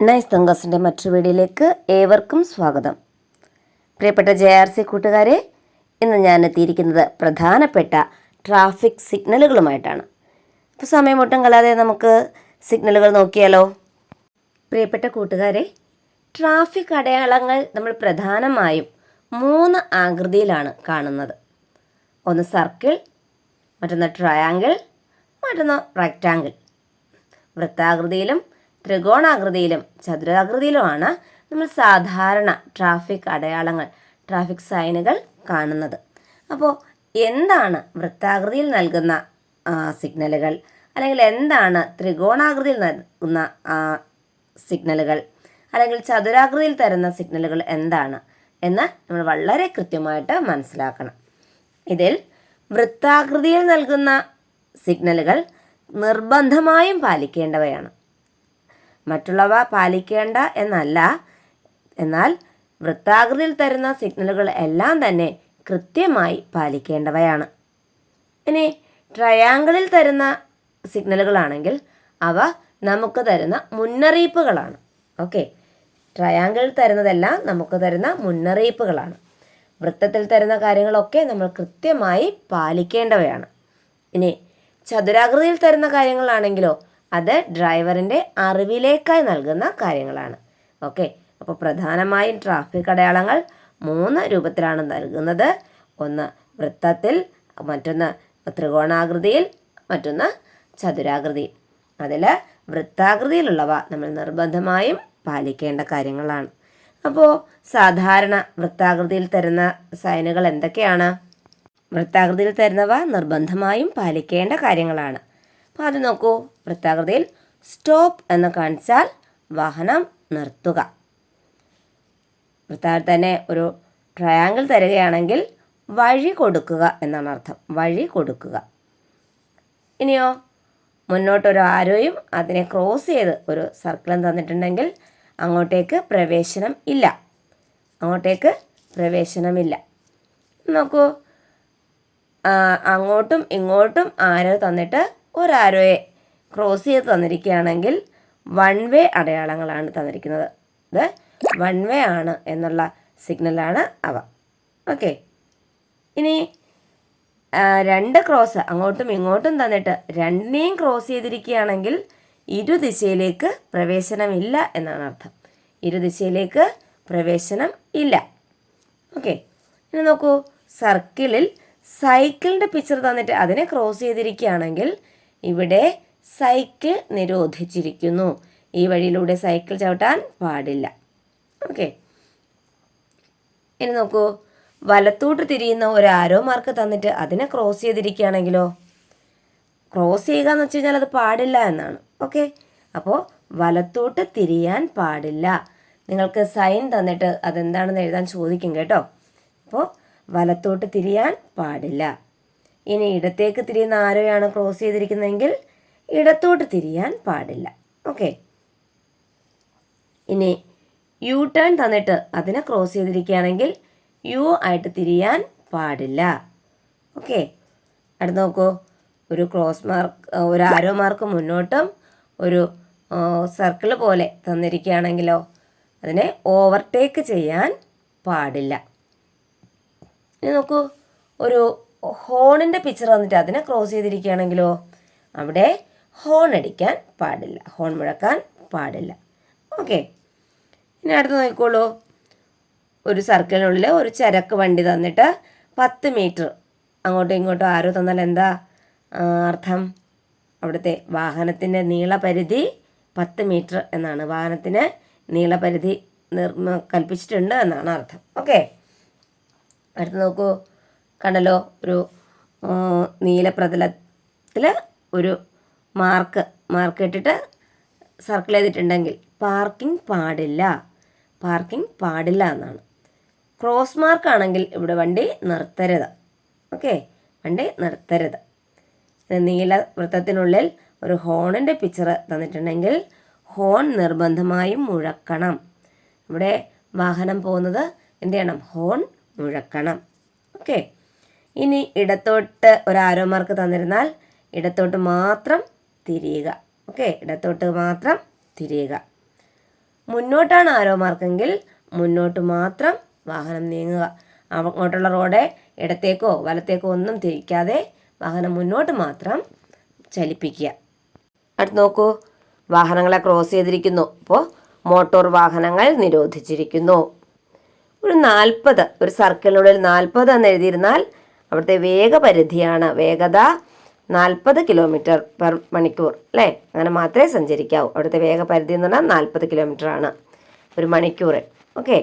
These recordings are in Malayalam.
നൈസ് തങ്കസിന്റെ മറ്റൊരു വീഡിയോയിലേക്ക് ഏവർക്കും സ്വാഗതം. പ്രിയപ്പെട്ട ജെ ആർ സി കൂട്ടുകാരെ ഇന്ന് ഞാൻ എത്തിയിരിക്കുന്നത് പ്രധാനപ്പെട്ട ട്രാഫിക് സിഗ്നലുകളുമായിട്ടാണ് ഇപ്പോൾ സമയമൊട്ടും കളാതെ നമുക്ക് സിഗ്നലുകൾ നോക്കിയാലോ? പ്രിയപ്പെട്ട കൂട്ടുകാരെ ട്രാഫിക് അടയാളങ്ങൾ നമ്മൾ പ്രധാനമായും മൂന്ന് ആകൃതിയിലാണ് കാണുന്നത്. ഒന്ന് സർക്കിൾ മറ്റൊന്ന് ട്രയാങ്കിൾ മറ്റൊന്ന് റെക്റ്റാങ്കിൾ വൃത്താകൃതിയിലും ത്രികോണാകൃതിയിലും ചതുരാകൃതിയിലുമാണ് നമ്മൾ സാധാരണ ട്രാഫിക് അടയാളങ്ങൾ ട്രാഫിക് സൈനുകൾ കാണുന്നത്. അപ്പോൾ എന്താണ് വൃത്താകൃതിയിൽ നൽകുന്ന സിഗ്നലുകൾ അല്ലെങ്കിൽ എന്താണ് ത്രികോണാകൃതിയിൽ നൽകുന്ന സിഗ്നലുകൾ അല്ലെങ്കിൽ ചതുരാകൃതിയിൽ തരുന്ന സിഗ്നലുകൾ എന്താണ് എന്ന് നമ്മൾ വളരെ കൃത്യമായിട്ട് മനസ്സിലാക്കണം. ഇതിൽ വൃത്താകൃതിയിൽ നൽകുന്ന സിഗ്നലുകൾ നിർബന്ധമായും പാലിക്കേണ്ടവയാണ്. മറ്റുള്ളവ പാലിക്കേണ്ട എന്നല്ല. എന്നാൽ വൃത്താകൃതിയിൽ തരുന്ന സിഗ്നലുകൾ എല്ലാം തന്നെ കൃത്യമായി പാലിക്കേണ്ടവയാണ്. ഇനി ട്രയാങ്കിളിൽ തരുന്ന സിഗ്നലുകളാണെങ്കിൽ അവ നമുക്ക് തരുന്ന മുന്നറിയിപ്പുകളാണ്. ഓക്കെ. ട്രയാങ്കിളിൽ തരുന്നതെല്ലാം നമുക്ക് തരുന്ന മുന്നറിയിപ്പുകളാണ്. വൃത്തത്തിൽ തരുന്ന കാര്യങ്ങളൊക്കെ നമ്മൾ കൃത്യമായി പാലിക്കേണ്ടവയാണ്. ഇനി ചതുരാകൃതിയിൽ തരുന്ന കാര്യങ്ങളാണെങ്കിലോ അത് ഡ്രൈവറിന്റെ അറിവിലേക്കായി നൽകുന്ന കാര്യങ്ങളാണ്. ഓക്കെ. അപ്പോൾ പ്രധാനമായും ട്രാഫിക് അടയാളങ്ങൾ മൂന്ന് രൂപത്തിലാണ് നൽകുന്നത്. ഒന്ന് വൃത്തത്തിൽ മറ്റൊന്ന് ത്രികോണാകൃതിയിൽ മറ്റൊന്ന് ചതുരാകൃതി. അതിൽ വൃത്താകൃതിയിലുള്ളവ നമ്മൾ നിർബന്ധമായും പാലിക്കേണ്ട കാര്യങ്ങളാണ്. അപ്പോൾ സാധാരണ വൃത്താകൃതിയിൽ തരുന്ന സൈനുകൾ എന്തൊക്കെയാണ്? വൃത്താകൃതിയിൽ തരുന്നവ നിർബന്ധമായും പാലിക്കേണ്ട കാര്യങ്ങളാണ്. അത് നോക്കൂ. വൃത്താകൃതിയിൽ സ്റ്റോപ്പ് എന്ന് കാണിച്ചാൽ വാഹനം നിർത്തുക. വൃത്താകൃതി തന്നെ ഒരു ട്രയാങ്കിൾ തരികയാണെങ്കിൽ വഴി കൊടുക്കുക എന്നാണ് അർത്ഥം. വഴി കൊടുക്കുക. ഇനിയോ മുന്നോട്ടൊരു ആരോയും അതിനെ ക്രോസ് ചെയ്ത് ഒരു സർക്കിളും തന്നിട്ടുണ്ടെങ്കിൽ അങ്ങോട്ടേക്ക് പ്രവേശനം ഇല്ല. അങ്ങോട്ടേക്ക് പ്രവേശനമില്ല നോക്കൂ. അങ്ങോട്ടും ഇങ്ങോട്ടും ആരോ തന്നിട്ട് ഒരാരോയെ ക്രോസ് ചെയ്ത് തന്നിരിക്കുകയാണെങ്കിൽ വൺ വേ അടയാളങ്ങളാണ് തന്നിരിക്കുന്നത്. ഇത് വൺ വേ ആണ് എന്നുള്ള സിഗ്നലാണ് അവ. ഓക്കെ ഇനി രണ്ട് ക്രോസ് അങ്ങോട്ടും ഇങ്ങോട്ടും തന്നിട്ട് രണ്ടിനെയും ക്രോസ് ചെയ്തിരിക്കുകയാണെങ്കിൽ ഇരുദിശയിലേക്ക് പ്രവേശനമില്ല എന്നാണ് അർത്ഥം. ഇരുദിശയിലേക്ക് പ്രവേശനം ഇല്ല. ഓക്കെ ഇനി നോക്കൂ. സർക്കിളിൽ സൈക്കിളിന്റെ പിക്ചർ തന്നിട്ട് അതിനെ ക്രോസ് ചെയ്തിരിക്കുകയാണെങ്കിൽ ഇവിടെ സൈക്കിൾ നിരോധിച്ചിരിക്കുന്നു. ഈ വഴിയിലൂടെ സൈക്കിൾ ചവിട്ടാൻ പാടില്ല. ഓക്കെ. ഇനി നോക്കൂ. വലത്തോട്ട് തിരിയുന്ന ഒരു ആരോ മാർക്ക് തന്നിട്ട് അതിനെ ക്രോസ് ചെയ്തിരിക്കുകയാണെങ്കിലോ? ക്രോസ് ചെയ്യുക എന്ന് വെച്ച് കഴിഞ്ഞാൽ അത് പാടില്ല എന്നാണ്. ഓക്കെ. അപ്പോൾ വലത്തോട്ട് തിരിയാൻ പാടില്ല. നിങ്ങൾക്ക് സൈൻ തന്നിട്ട് അതെന്താണെന്ന് എഴുതാൻ ചോദിക്കും കേട്ടോ. അപ്പോൾ വലത്തോട്ട് തിരിയാൻ പാടില്ല. ഇനി ഇടത്തേക്ക് തിരിയുന്ന ആരോയാണ് ക്രോസ് ചെയ്തിരിക്കുന്നതെങ്കിൽ ഇടത്തോട്ട് തിരിയാൻ പാടില്ല. ഓക്കെ ഇനി യു ടേൺ തന്നിട്ട് അതിനെ ക്രോസ് ചെയ്തിരിക്കുകയാണെങ്കിൽ യു ആയിട്ട് തിരിയാൻ പാടില്ല. ഓക്കെ അടുത്ത് നോക്കൂ. ഒരു ക്രോസ് മാർക്ക് ഒരു ആരോ മാർക്ക് മുന്നോട്ടും ഒരു സർക്കിൾ പോലെ തന്നിരിക്കുകയാണെങ്കിലോ അതിനെ ഓവർടേക്ക് ചെയ്യാൻ പാടില്ല. ഇനി നോക്കൂ. ഒരു ഹോണിന്റെ പിക്ചർ വന്നിട്ട് അതിനെ ക്രോസ് ചെയ്തിരിക്കുകയാണെങ്കിലോ? അവിടെ ഹോൺ അടിക്കാൻ പാടില്ല. ഹോൺ മുഴക്കാൻ പാടില്ല. ഓക്കെ ഇനി അടുത്ത് നോക്കിക്കോളൂ. ഒരു സർക്കിളിനുള്ളിൽ ഒരു ചരക്ക് വണ്ടി തന്നിട്ട് പത്ത് മീറ്റർ അങ്ങോട്ടും ഇങ്ങോട്ടും ആരോ തന്നാൽ എന്താ? അർത്ഥം? അവിടുത്തെ വാഹനത്തിന്റെ നീളപരിധി പത്ത് മീറ്റർ എന്നാണ്. വാഹനത്തിന് നീളപരിധി നിർമ്മ കൽപ്പിച്ചിട്ടുണ്ട് എന്നാണ് അർത്ഥം. ഓക്കെ അടുത്ത് നോക്കൂ. കണ്ടല്ലോ ഒരു ആ, നീല പ്രതലത്തിൽ ഒരു മാർക്ക് മാർക്ക് ഇട്ടിട്ട് സർക്കിൾ ചെയ്തിട്ടുണ്ടെങ്കിൽ പാർക്കിംഗ് പാടില്ല. പാർക്കിംഗ് പാടില്ല എന്നാണ്. ക്രോസ് മാർക്ക് ആണെങ്കിൽ ഇവിടെ വണ്ടി നിർത്തരുത്. ഓക്കെ വണ്ടി നിർത്തരുത്. നീല വൃത്തത്തിനുള്ളിൽ ഒരു ഹോണിന്റെ പിക്ചർ തന്നിട്ടുണ്ടെങ്കിൽ ഹോൺ നിർബന്ധമായും മുഴക്കണം. ഇവിടെ വാഹനം പോകുന്നത് എന്ത് ചെയ്യണം? ഹോൺ മുഴക്കണം. ഓക്കെ ഇനി ഇടത്തോട്ട് ഒരു ആരോ മാർക്ക് തന്നിരുന്നാൽ ഇടത്തോട്ട് മാത്രം തിരിയുക. ഓക്കെ ഇടത്തോട്ട് മാത്രം തിരിയുക. മുന്നോട്ടാണ് ആരോ മാർക്കെങ്കിൽ മുന്നോട്ട് മാത്രം വാഹനം നീങ്ങുക. അങ്ങോട്ടുള്ള റോഡ് ഇടത്തേക്കോ വലത്തേക്കോ ഒന്നും തിരിക്കാതെ വാഹനം മുന്നോട്ട് മാത്രം ചലിപ്പിക്കുക. അടുത്ത് നോക്കൂ. വാഹനങ്ങളെ ക്രോസ് ചെയ്തിരിക്കുന്നു. അപ്പോൾ മോട്ടോർ വാഹനങ്ങൾ നിരോധിച്ചിരിക്കുന്നു. ഒരു നാൽപ്പത് ഒരു സർക്കിളിനുള്ളിൽ നാൽപ്പത് എന്ന് എഴുതിയിരുന്നാൽ അവിടുത്തെ വേഗപരിധിയാണ് വേഗത നാൽപ്പത് കിലോമീറ്റർ പെർ മണിക്കൂർ അല്ലേ? അങ്ങനെ മാത്രമേ സഞ്ചരിക്കാവൂ. അവിടുത്തെ വേഗപരിധി എന്ന് പറഞ്ഞാൽ നാൽപ്പത് കിലോമീറ്റർ ആണ് ഒരു മണിക്കൂർ. ഓക്കെ?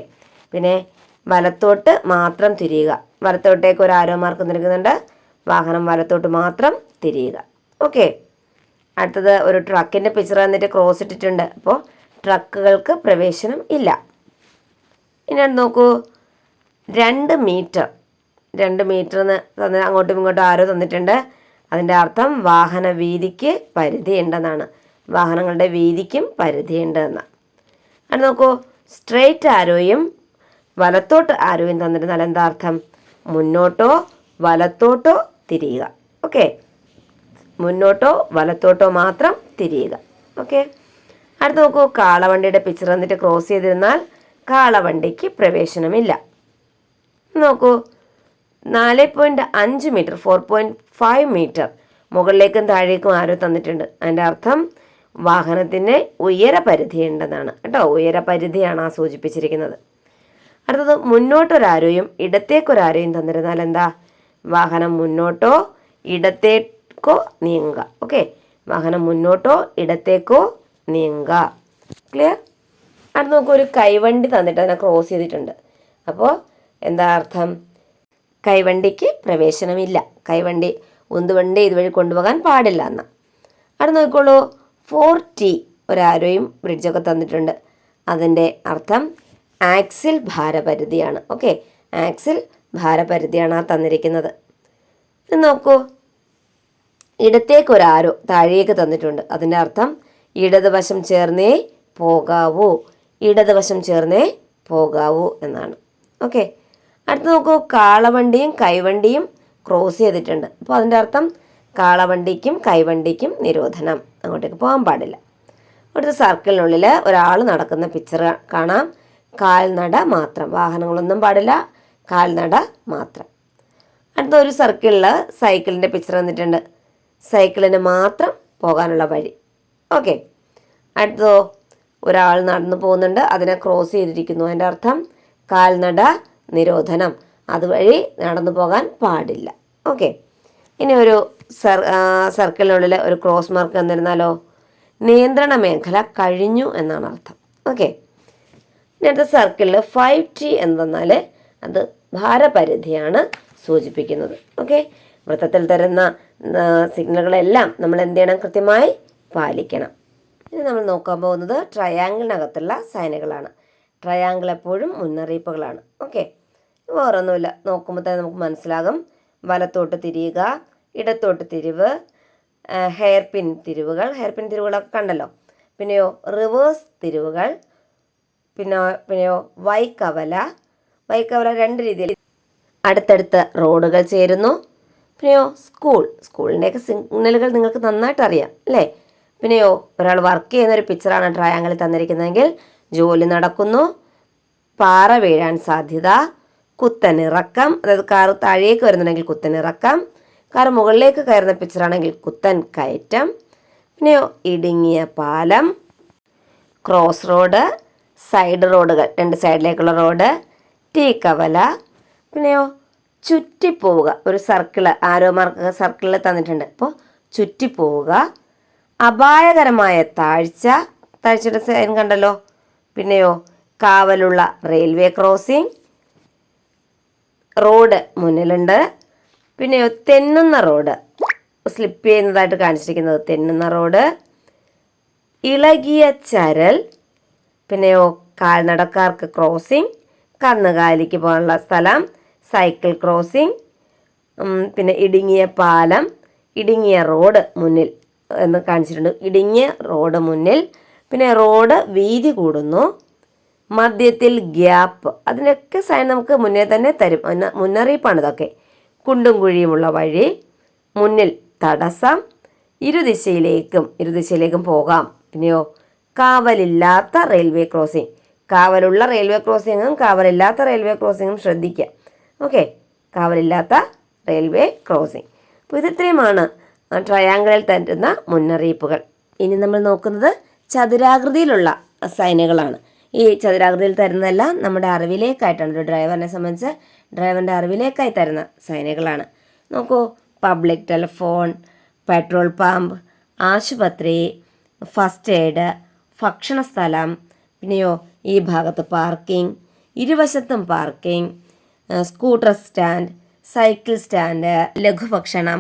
പിന്നെ വലത്തോട്ട് മാത്രം തിരിയുക. വലത്തോട്ടേക്ക് ഒരു ആരോ മാർക്ക് നൽകുന്നുണ്ട് വാഹനം വലത്തോട്ട് മാത്രം തിരിയുക. ഓക്കെ? അടുത്തത് ഒരു ട്രക്കിന്റെ പിക്ചർ തന്നിട്ട് ക്രോസ് ഇട്ടിട്ടുണ്ട്. അപ്പോൾ ട്രക്കുകൾക്ക് പ്രവേശനം ഇല്ല. ഇനി നോക്കൂ. രണ്ട് മീറ്റർ രണ്ട് മീറ്റർ എന്ന് തന്ന അങ്ങോട്ടും ഇങ്ങോട്ടും ആരോ തന്നിട്ടുണ്ട്. അതിന്റെ അർത്ഥം വാഹന വീതിക്ക് പരിധിയുണ്ടെന്നാണ്. വാഹനങ്ങളുടെ വീതിക്കും പരിധിയുണ്ട് എന്ന് അത് നോക്കൂ സ്ട്രെയിറ്റ് ആരോയും വലത്തോട്ട് ആരോയും തന്നിരുന്നാൽ എന്താ അർത്ഥം? മുന്നോട്ടോ വലത്തോട്ടോ തിരിയുക. ഓക്കെ? മുന്നോട്ടോ വലത്തോട്ടോ മാത്രം തിരിയുക. ഓക്കെ? അടുത്ത് നോക്കൂ കാളവണ്ടിയുടെ പിക്ചർ എന്നിട്ട് ക്രോസ് ചെയ്തിരുന്നാൽ കാളവണ്ടിക്ക് പ്രവേശനമില്ല. നോക്കൂ നാല് പോയിന്റ് അഞ്ച് metre four point five metre മുകളിലേക്കും താഴേക്കും ആരോ തന്നിട്ടുണ്ട്. അതിന്റെ അർത്ഥം വാഹനത്തിന് ഉയരപരിധി ഉണ്ടെന്നാണ് കേട്ടോ ഉയരപരിധിയാണ് ആ സൂചിപ്പിച്ചിരിക്കുന്നത്. അടുത്തത് മുന്നോട്ടൊരാരോയും ഇടത്തേക്കൊരാരോയും തന്നിരുന്നാൽ എന്താ? വാഹനം മുന്നോട്ടോ ഇടത്തേക്കോ നീങ്ങുക. ഓക്കെ വാഹനം മുന്നോട്ടോ ഇടത്തേക്കോ നീങ്ങുക. ക്ലിയർ അടുത്ത് നമുക്ക് ഒരു കൈവണ്ടി തന്നിട്ട് അതിനെ ക്രോസ് ചെയ്തിട്ടുണ്ട്. അപ്പോൾ എന്താ അർത്ഥം? കൈവണ്ടിക്ക് പ്രവേശനമില്ല. കൈവണ്ടി ഉന്തുവണ്ടി ഇതുവഴി കൊണ്ടുപോകാൻ പാടില്ല എന്ന്. അവിടെ നോക്കിക്കോളൂ. ഫോർ ടി ഒരാരോയും ബ്രിഡ്ജൊക്കെ തന്നിട്ടുണ്ട്. അതിന്റെ അർത്ഥം ആക്സിൽ ഭാരപരിധിയാണ്. ഓക്കെ? ആക്സിൽ ഭാരപരിധിയാണ് ആ തന്നിരിക്കുന്നത്. നോക്കൂ. ഇടത്തേക്ക് ഒരു ആരോ താഴേക്ക് തന്നിട്ടുണ്ട്. അതിന്റെ അർത്ഥം ഇടതുവശം ചേർന്നേ പോകാവൂ. ഇടതുവശം ചേർന്നേ പോകാവൂ എന്നാണ്. ഓക്കെ? അടുത്ത് നോക്കൂ കാളവണ്ടിയും കൈവണ്ടിയും ക്രോസ് ചെയ്തിട്ടുണ്ട്. അപ്പോൾ അതിന്റെ അർത്ഥം കാളവണ്ടിക്കും കൈവണ്ടിക്കും നിരോധനം. അങ്ങോട്ടേക്ക് പോകാൻ പാടില്ല. അടുത്ത സർക്കിളിനുള്ളിൽ ഒരാൾ നടക്കുന്ന പിക്ചർ കാണാം. കാൽനട മാത്രം. വാഹനങ്ങളൊന്നും പാടില്ല. കാൽനട മാത്രം. അടുത്ത ഒരു സർക്കിളിൽ സൈക്കിളിന്റെ പിക്ചർ വന്നിട്ടുണ്ട്. സൈക്കിളിന് മാത്രം പോകാനുള്ള വഴി. ഓക്കെ അടുത്തോ ഒരാൾ നടന്നു പോകുന്നുണ്ട്. അതിനെ ക്രോസ് ചെയ്തിരിക്കുന്നു. അതിന്റെ അർത്ഥം കാൽനട നിരോധനം. അതുവഴി നടന്നു പോകാൻ പാടില്ല. ഓക്കെ. ഇനി ഒരു സർ സർക്കിളിനുള്ളിൽ ഒരു ക്രോസ് മാർക്ക് എന്നിരുന്നാലോ നിയന്ത്രണ മേഖല കഴിഞ്ഞു എന്നാണ് അർത്ഥം. ഓക്കെ. ഇനി അടുത്ത സർക്കിളിൽ ഫൈവ് ടി എന്തെന്നാൽ അത് ഭാരപരിധിയാണ് സൂചിപ്പിക്കുന്നത്. ഓക്കെ. വൃത്തത്തിൽ തരുന്ന സിഗ്നലുകളെല്ലാം നമ്മൾ എന്ത് ചെയ്യണം? കൃത്യമായി പാലിക്കണം. ഇനി നമ്മൾ നോക്കാൻ പോകുന്നത് ട്രയാങ്കിളിനകത്തുള്ള സൈനുകളാണ്. ട്രയാങ്കിൾ എപ്പോഴും മുന്നറിയിപ്പുകളാണ്. ഓക്കെ വേറൊന്നുമില്ല. നോക്കുമ്പോൾ തന്നെ നമുക്ക് മനസ്സിലാകും. വലത്തോട്ട് തിരിയുക ഇടത്തോട്ട് തിരിവ് ഹെയർ പിൻ തിരിവുകൾ. ഹെയർ പിൻ തിരിവുകളൊക്കെ കണ്ടല്ലോ. പിന്നെയോ റിവേഴ്സ് തിരിവുകൾ. പിന്നെ പിന്നെയോ വൈക്കവല വൈക്കവല രണ്ട് രീതിയിൽ അടുത്തടുത്ത് റോഡുകൾ ചേരുന്നു. പിന്നെയോ സ്കൂൾ സ്കൂളിന്റെയൊക്കെ സിഗ്നലുകൾ നിങ്ങൾക്ക് നന്നായിട്ട് അറിയാം അല്ലേ? പിന്നെയോ ഒരാൾ വർക്ക് ചെയ്യുന്ന ഒരു പിക്ചറാണ് ട്രയാങ്കിളിൽ തന്നിരിക്കുന്നതെങ്കിൽ ജോലി നടക്കുന്നു. പാറ വീഴാൻ സാധ്യത. കുത്തനിറക്കം. അതായത് കാർ താഴേക്ക് വരുന്നുണ്ടെങ്കിൽ കുത്തനിറക്കം. കാർ മുകളിലേക്ക് കയറുന്ന പിക്ചറാണെങ്കിൽ കുത്തൻ കയറ്റം. പിന്നെ ഇടുങ്ങിയ പാലം. ക്രോസ് റോഡ് സൈഡ് റോഡുകൾ രണ്ട് സൈഡിലേക്കുള്ള റോഡ് ടീ കവല പിന്നെയോ ചുറ്റിപ്പോവുക. ഒരു സർക്കിൾ ആരോ മാർക്ക് സർക്കിളിൽ തന്നിട്ടുണ്ട്. അപ്പോൾ ചുറ്റിപ്പോവുക. അപായകരമായ താഴ്ച. താഴ്ചയുടെ സൈൻ കണ്ടല്ലോ. പിന്നെയോ കാവലുള്ള റെയിൽവേ ക്രോസിംഗ്. റോഡ് മുന്നിലുണ്ട്. പിന്നെയോ തെന്നുന്ന റോഡ്. സ്ലിപ്പ് ചെയ്യുന്നതായിട്ട് കാണിച്ചിരിക്കുന്നത് തെന്നുന്ന റോഡ്. ഇളകിയ ചരൽ. പിന്നെയോ കാൽനടക്കാർക്ക് ക്രോസിംഗ്. കന്നുകാലിക്ക് പോകാനുള്ള സ്ഥലം. Cycle crossing. പിന്നെ ഇടുങ്ങിയ പാലം. ഇടുങ്ങിയ റോഡ് മുന്നിൽ എന്ന് കാണിച്ചിട്ടുണ്ട്. ഇടുങ്ങിയ റോഡ് മുന്നിൽ പിന്നെ റോഡ് വീതി കൂടുന്നു. മധ്യത്തിൽ ഗ്യാപ്പ്. അതിനൊക്കെ സൈൻ നമുക്ക് മുന്നേ തന്നെ തരും. മുന്ന- മുന്നറിയിപ്പാണ് ഇതൊക്കെ. കുണ്ടും കുഴിയുമുള്ള വഴി മുന്നിൽ തടസ്സം ഇരുദിശയിലേക്കും ഇരുദിശയിലേക്കും പോകാം. പിന്നെയോ കാവലില്ലാത്ത റെയിൽവേ ക്രോസിംഗ് കാവലുള്ള റെയിൽവേ ക്രോസിങ്ങും കാവലില്ലാത്ത റെയിൽവേ ക്രോസിങ്ങും ശ്രദ്ധിക്കുക ഓക്കെ കാവലില്ലാത്ത റെയിൽവേ ക്രോസിംഗ് അപ്പോൾ ഇത് ഇത്രയുമാണ് ട്രയാങ്കിളിൽ തരുന്ന മുന്നറിയിപ്പുകൾ. ഇനി നമ്മൾ നോക്കുന്നത് ചതുരാകൃതിയിലുള്ള സൈനുകളാണ് ഈ ചതുരാകൃതിയിൽ തരുന്നതെല്ലാം നമ്മുടെ അറിവിലേക്കായിട്ടാണ്. ഒരു ഡ്രൈവറിനെ സംബന്ധിച്ച് ഡ്രൈവറിന്റെ അറിവിലേക്കായി തരുന്ന സൈനുകളാണ് നോക്കൂ പബ്ലിക് ടെലിഫോൺ പെട്രോൾ പമ്പ് ആശുപത്രി ഫസ്റ്റ് എയ്ഡ് ഭക്ഷണ സ്ഥലം പിന്നെയോ ഈ ഭാഗത്ത് പാർക്കിംഗ് ഇരുവശത്തും parking scooter stand cycle stand ലഘുഭക്ഷണം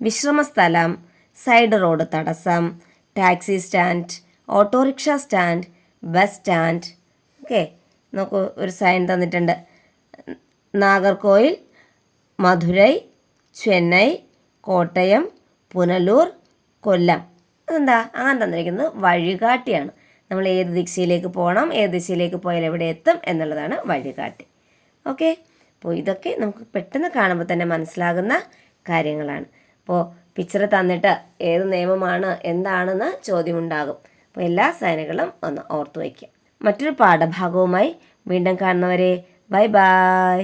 വിശ്രമസ്ഥലം സൈഡ് റോഡ് തടസ്സം taxi stand autorickshaw stand bus stand. Okay. നോക്കൂ ഒരു സൈൻ തന്നിട്ടുണ്ട്. നാഗർകോയിൽ മധുരൈ ചെന്നൈ കോട്ടയം പുനലൂർ കൊല്ലം. അതെന്താ? അങ്ങനെ തന്നിരിക്കുന്നത് വഴികാട്ടിയാണ്. നമ്മൾ ഏത് ദിശയിലേക്ക് പോകണം ഏത് ദിശയിലേക്ക് പോയാൽ എവിടെ എത്തും എന്നുള്ളതാണ് വഴികാട്ടി. ഓക്കെ. അപ്പോൾ ഇതൊക്കെ നമുക്ക് പെട്ടെന്ന് കാണുമ്പോൾ തന്നെ മനസ്സിലാകുന്ന കാര്യങ്ങളാണ്. അപ്പോൾ പിക്ചർ തന്നിട്ട് ഏത് നിയമമാണ് എന്താണെന്ന് ചോദ്യമുണ്ടാകും. അപ്പോൾ എല്ലാ സൈനുകളും ഒന്ന് ഓർത്തു വയ്ക്കുക. മറ്റൊരു പാഠഭാഗവുമായി വീണ്ടും കാണുന്നവരെ ബൈ ബൈ.